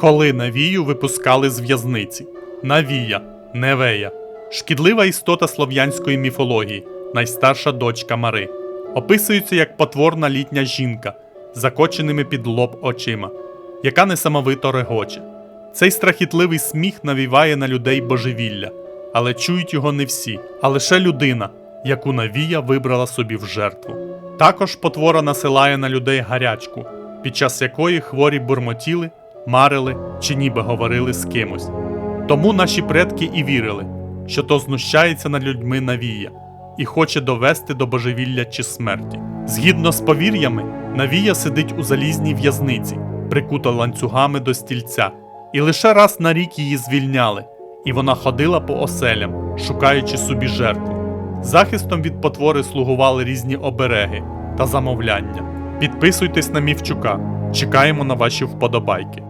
Коли Навію випускали з в'язниці. Навія, Невея, шкідлива істота слов'янської міфології, найстарша дочка Мари. Описується як потворна літня жінка закоченими під лоб очима, яка несамовито регоче. Цей страхітливий сміх навіває на людей божевілля, але чують його не всі, а лише людина, яку Навія вибрала собі в жертву. Також потвора насилає на людей гарячку, під час якої хворі бурмотіли, марили чи ніби говорили з кимось. Тому наші предки і вірили, що то знущається над людьми Навія і хоче довести до божевілля чи смерті. Згідно з повір'ями, Навія сидить у залізній в'язниці, прикута ланцюгами до стільця, і лише раз на рік її звільняли, і вона ходила по оселям, шукаючи собі жертву. Захистом від потвори слугували різні обереги та замовляння. Підписуйтесь на Мівчука. Чекаємо на ваші вподобайки.